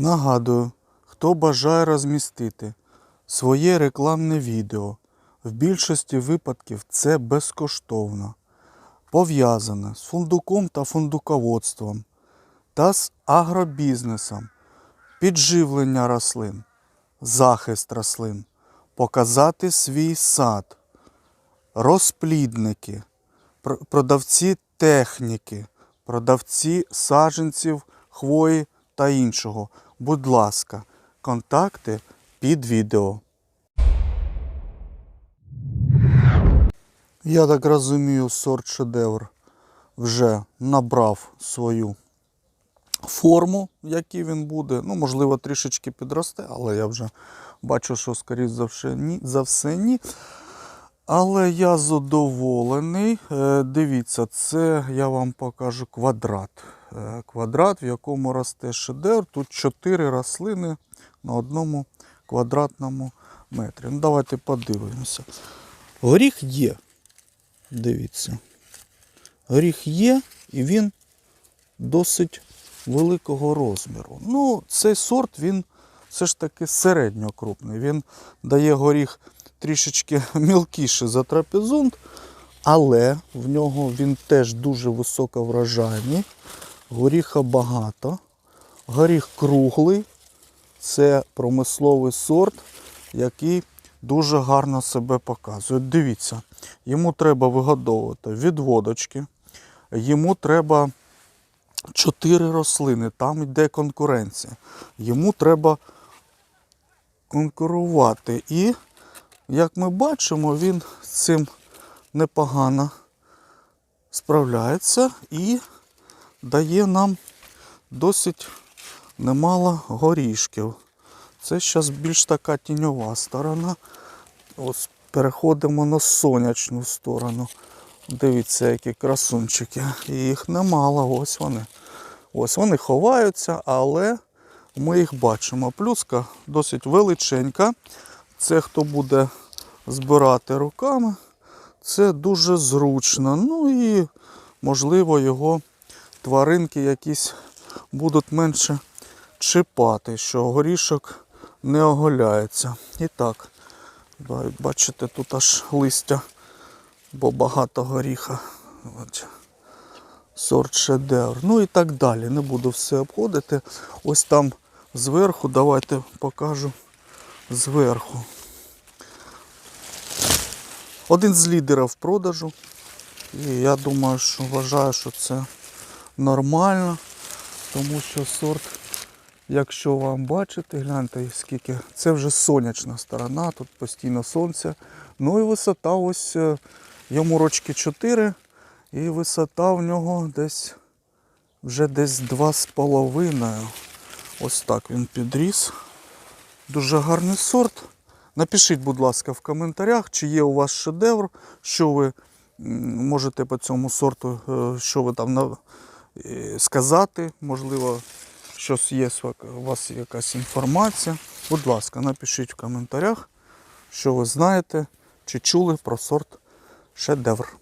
Нагадую, хто бажає розмістити своє рекламне відео, в більшості випадків це безкоштовно, пов'язане з фундуком та фундуководством та з агробізнесом, підживлення рослин, захист рослин, показати свій сад, розплідники, продавці техніки, продавці саджанців, хвої та іншого. Будь ласка, контакти під відео. Я так розумію, сорт шедевр вже набрав свою форму, в якій він буде. Ну, можливо, трішечки підросте, але я вже бачу, що, скоріш за все, ні. Але я задоволений. Е, Дивіться, це я вам покажу квадрат. Е, Квадрат, в якому росте шедевр. Тут 4 рослини на одному квадратному метрі. Ну, давайте подивимося. Горіх є. Дивіться. Горіх є, і він досить великого розміру. Ну, цей сорт він все ж таки середньокрупний. Він дає горіх трішечки мілкіше за трапезунт, але в нього він теж дуже високоврожайний. Горіха багато. Горіх круглий. Це промисловий сорт, який дуже гарно себе показує. Дивіться, йому треба вигодовувати відводочки, йому треба чотири рослини, там йде конкуренція. Йому треба конкурувати. І, як ми бачимо, він з цим непогано справляється і дає нам досить немало горішків. Це зараз більш така тіньова сторона. Ось переходимо на сонячну сторону. Дивіться, які красунчики. Їх немало, ось вони. Ось вони ховаються, але ми їх бачимо. Плюска досить величенька. Це хто буде збирати руками, це дуже зручно. Ну і можливо його тваринки якісь будуть менше чіпати, що горішок не оголяється. І так, бачите, тут аж листя, бо багато горіха. Сорт шедевр. Ну і так далі. Не буду все обходити. Ось там зверху, давайте покажу зверху. Один з лідерів продажу. І я думаю, що вважаю, що це нормально, тому що сорт, якщо вам бачите, гляньте скільки, це вже сонячна сторона, тут постійно сонце. Ну і висота ось е, йому рочки 4, і висота в нього десь вже десь 2,5. Ось так він підріс. Дуже гарний сорт. Напишіть, будь ласка, в коментарях, чи є у вас шедевр, що ви можете по цьому сорту, е, що ви там е, сказати. Можливо, щось є у вас якась інформація. Будь ласка, напишіть в коментарях, що ви знаєте, чи чули про сорт шедевр.